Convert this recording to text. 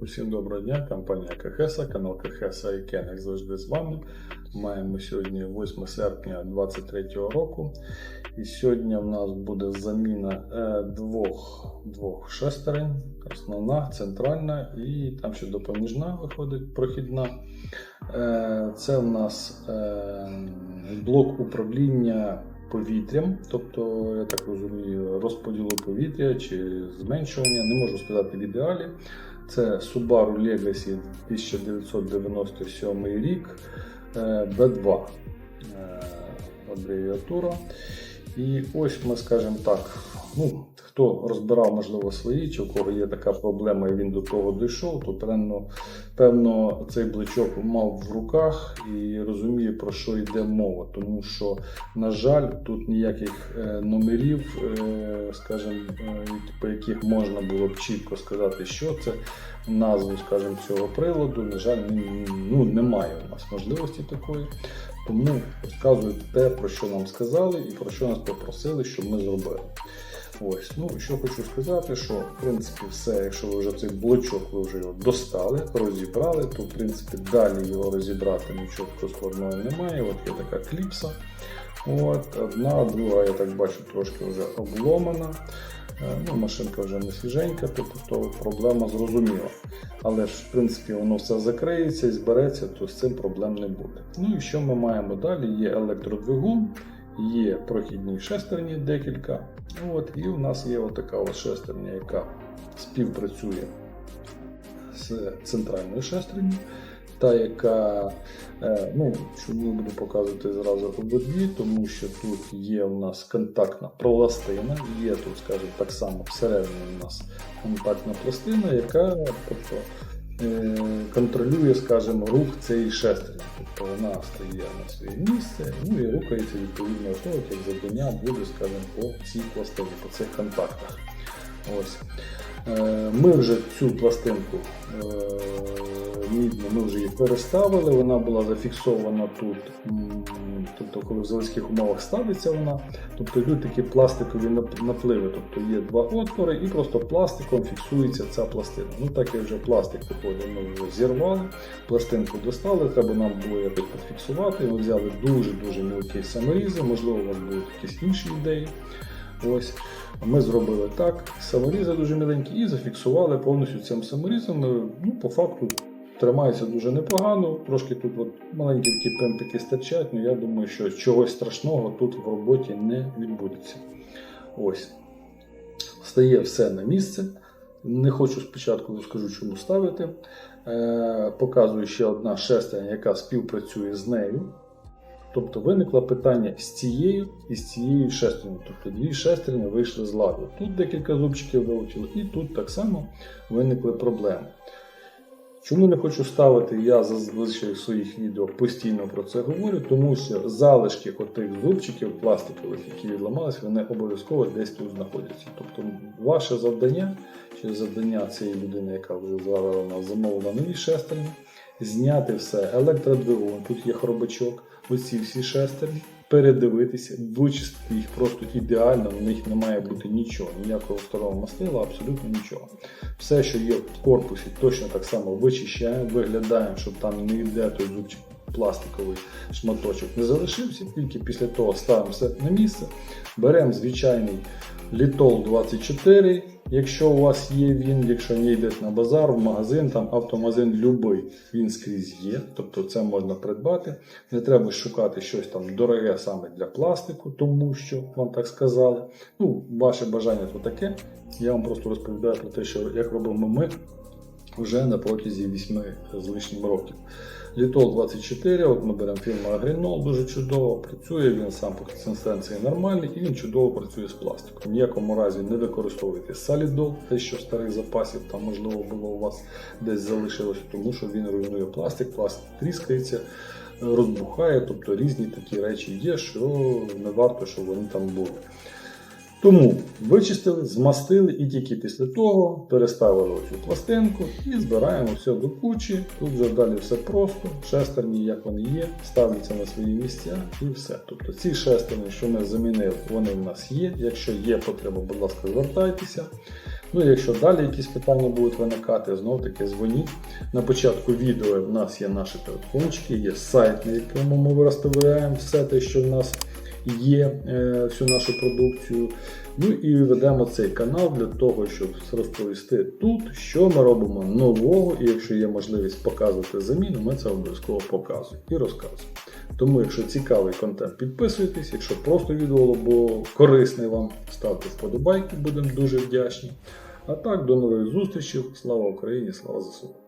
Усім доброго дня, компанія Кахеса, канал Кахеса і Кен, як завжди з вами. Маємо сьогодні 8 серпня 2023 року. І сьогодні в нас буде заміна е, двох, двох шестерень. Основна, центральна і там ще допоміжна виходить прохідна. Е, це в нас е, блок управління повітрям, тобто, я так розумію, розподілу повітря чи зменшування, не можу сказати в ідеалі. Це Subaru Legacy 1997 рік е, B2 е, абревіатура. І ось ми скажемо так. Ну, хто розбирав, можливо, свої, чи у кого є така проблема, і він до того дійшов, то певно, певно цей бличок мав в руках і розуміє, про що йде мова. Тому що, на жаль, тут ніяких е, номерів, е, скажімо, е, по яких можна було б чітко сказати, що це, назву, скажімо, цього приладу, на жаль, ну, немає у нас можливості такої. Тому розказую те, про що нам сказали і про що нас попросили, щоб ми зробили. Ось, ну що хочу сказати, що в принципі все, якщо ви вже цей блочок ви вже його достали, розібрали, то в принципі далі його розібрати нічого складного немає. От є така кліпса. От, одна, друга, я так бачу, трошки вже обломана. Е, Ну, машинка вже не свіженька, тобто то проблема зрозуміла. Але ж, в принципі, воно все закриється і збереться, то з цим проблем не буде. Ну і що ми маємо далі? Є електродвигун, є прохідні шестерні декілька. От, і у нас є отака ось шестерня, яка співпрацює з центральною шестернею. Та, яка, е, ну, чому буду показувати зразу обидві, тому що тут є у нас контактна пластина, є тут, скажімо, так само всередині у нас контактна пластина, яка тобто, е, контролює, скажімо, рух цієї шестерні. Вона стає на своє місце, ну і рухається відповідно того, як завдання буде, скажімо, по цій пластині, по цих контактах. Ось. Е, Ми вже цю пластинку е, мідну, ми вже її переставили, вона була зафіксована тут. Тобто, коли в заводських умовах ставиться вона, тобто йдуть такі пластикові напливи, тобто є два отвори і просто пластиком фіксується ця пластина. Ну так як вже пластик виходить, ми вже зірвали, пластинку достали, треба нам було якось підфіксувати. Ми взяли дуже-дуже мілкі саморізи, можливо, у вас будуть якісь інші ідеї. Ось. Ми зробили так, саморізи дуже міленькі і зафіксували повністю цим саморізом. Ну, по факту тримається дуже непогано. Трошки тут от маленькі такі пемпики стачать, але я думаю, що чогось страшного тут в роботі не відбудеться. Ось. Стає все на місце. Не хочу спочатку розкажу, чому ставити. Е, показую ще одна шестерня, яка співпрацює з нею. Тобто виникло питання з цією і з цією шестернею. Тобто дві шестерні вийшли з ладу. Тут декілька зубчиків вилучили, і тут так само виникли проблеми. Чому не хочу ставити, я зазвичай в своїх відео постійно про це говорю, тому що залишки отих зубчиків пластикових, які відламалися, вони обов'язково десь тут знаходяться. Тобто ваше завдання, чи завдання цієї людини, яка вже зараз у нас замовила нові шестерні, зняти все, електродвигун, тут є хробачок, оці всі шестерні, передивитися, вичистити їх просто ідеально, в них не має бути нічого, ніякого старого мастила, абсолютно нічого. Все, що є в корпусі, точно так само вичищаємо, виглядаємо, щоб там не йде той зубчик пластиковий шматочок не залишився, тільки після того ставимо все на місце, беремо звичайний літол 24, якщо у вас є він, якщо не йдете на базар, в магазин, там автомагазин любий, він скрізь є, тобто це можна придбати. Не треба шукати щось там дороге саме для пластику, тому що вам так сказали. Ну, ваше бажання то таке. Я вам просто розповідаю про те, що як робимо ми вже на протязі 8 з лишнім років. Літол 24, от ми беремо фірму Агрінол, дуже чудово працює, він сам по консистенції нормальний і він чудово працює з пластиком. В ніякому разі не використовуйте салідол, те, що старих запасів там можливо було у вас десь залишилося, тому що він руйнує пластик, пластик тріскається, розбухає, тобто різні такі речі є, що не варто, щоб вони там були. Тому вичистили, змастили і тільки після того переставили оцю пластинку і збираємо все до кучі. Тут вже далі все просто. Шестерні, як вони є, ставляться на свої місця і все. Тобто ці шестерні, що ми замінили, вони в нас є. Якщо є потреба, будь ласка, звертайтеся. Ну, якщо далі якісь питання будуть виникати, знов таки дзвоніть. На початку відео в нас є наші телефончики, є сайт, на якому ми виставляємо все те, що в нас є, е, всю нашу продукцію. Ну і ведемо цей канал для того, щоб розповісти тут, що ми робимо нового, і якщо є можливість показувати заміну, ми це обов'язково показуємо і розказуємо. Тому, якщо цікавий контент, підписуйтесь, якщо просто відео було корисне вам, ставте вподобайки, будемо дуже вдячні. А так, до нових зустрічей. Слава Україні, слава ЗСУ!